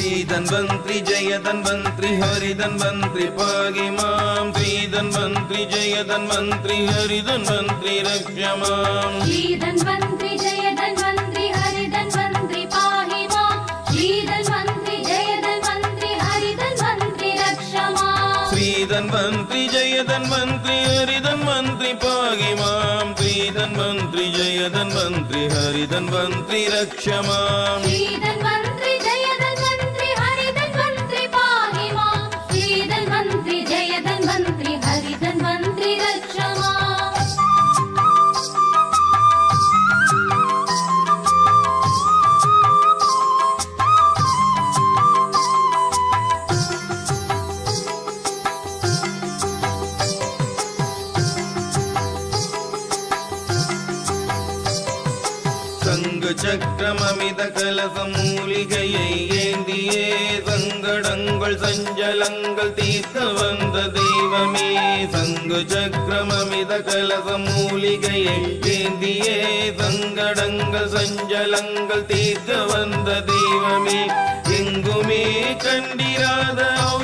श्रीधन्वन्त्रि जय धन्वन्त्रि हरिधन्वन्त्रि पाहि मां श्रीधन्वन्त्रि जय धन्वन्त्रि हरिधन्वन्त्रि रक्ष माम् श्रीधन्वन्त्रि जय धन्वन्त्रि हरिधन्वन्त्रि पाहि मां श्रीधन्वन्त्रि जय धन्वन्त्रि हरिधन्वन्त्रि रक्ष माम् श्रीधन्वन्त्रि जय धन्वन्त्रि हरिधन्वन्त्रि पाहि मां श्रीधन्वन्त्रि जय धन्वन्त्रि हरिधन्वन्त्रि रक्ष माम् श्रीधन्वन्त्रि சக்கரமமித கலசம் மூலிகையை ஏந்தியே சங்கடங்கள் சஞ்சலங்கள் தீர்க்க வந்த தெய்வமே. சங்கு சக்கரமமித கலசம் மூலிகையை ஏந்தியே சங்கடங்கள் சஞ்சலங்கள் தீர்க்க வந்த தெய்வமே. எங்குமே கண்டிராத ஔஷத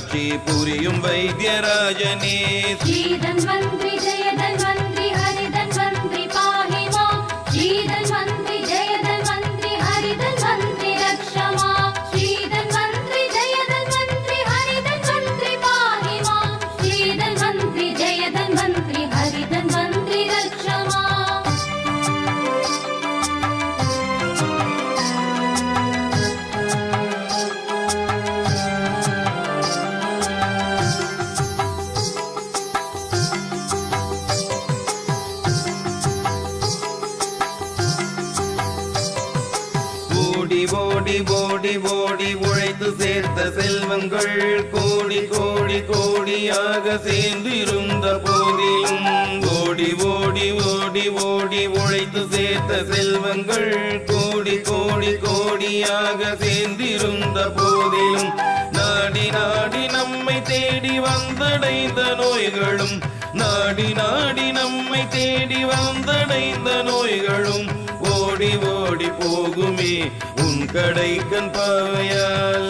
அருளாட்சி புரியும் வைத்தியராஜனே ஓடி ஓடி ஓடி ஓடி உழைத்து சேர்த்த செல்வங்கள் கோடி கோடி கோடியாக சேர்ந்திருந்த போதிலும் ஓடி ஓடி ஓடி ஓடி உழைத்து சேர்த்த செல்வங்கள் கோடி கோடி கோடியாக சேர்ந்திருந்த போதிலும் நாடி நாடி நம்மை தேடி வந்தடைந்த நோய்களும் நாடி நாடி நம்மை தேடி வந்தடைந்த நோய்களும் ஓடி ஓடி போகுமே. உன் கடைக்கண் பாவையால்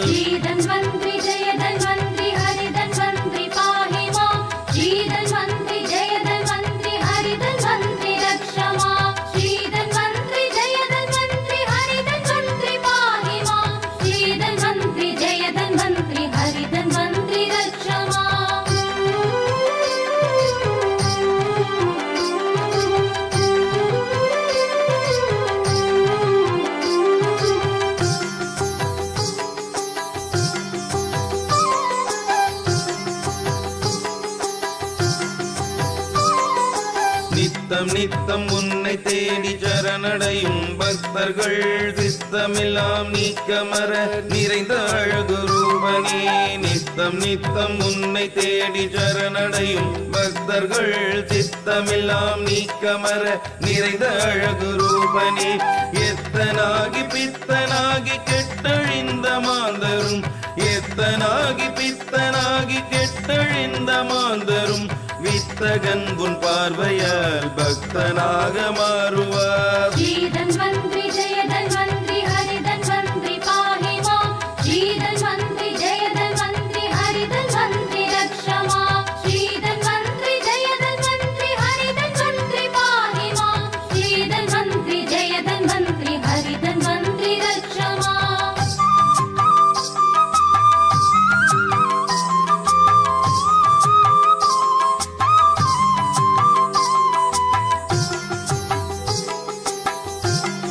நித்தம் நித்தம் உன்னை தேடி சரணடையும் பக்தர்கள். சித்தமெல்லாம் நீக்கமர நிறைந்த அழகு ரூபனே. நித்தம் நித்தம் உன்னை தேடி சரணடையும் பக்தர்கள். சித்தமெல்லாம் நீக்கமர நிறைந்த அழகு ரூபனே. எத்தனாகி பித்தனாகி கெட்டழிந்த மாந்தரும். எத்தனாகி பித்தனாகி கெட்டழிந்த மாந்தரும். வித்தகன் உன் பார்வையா பக்தனாக மாறுவார்.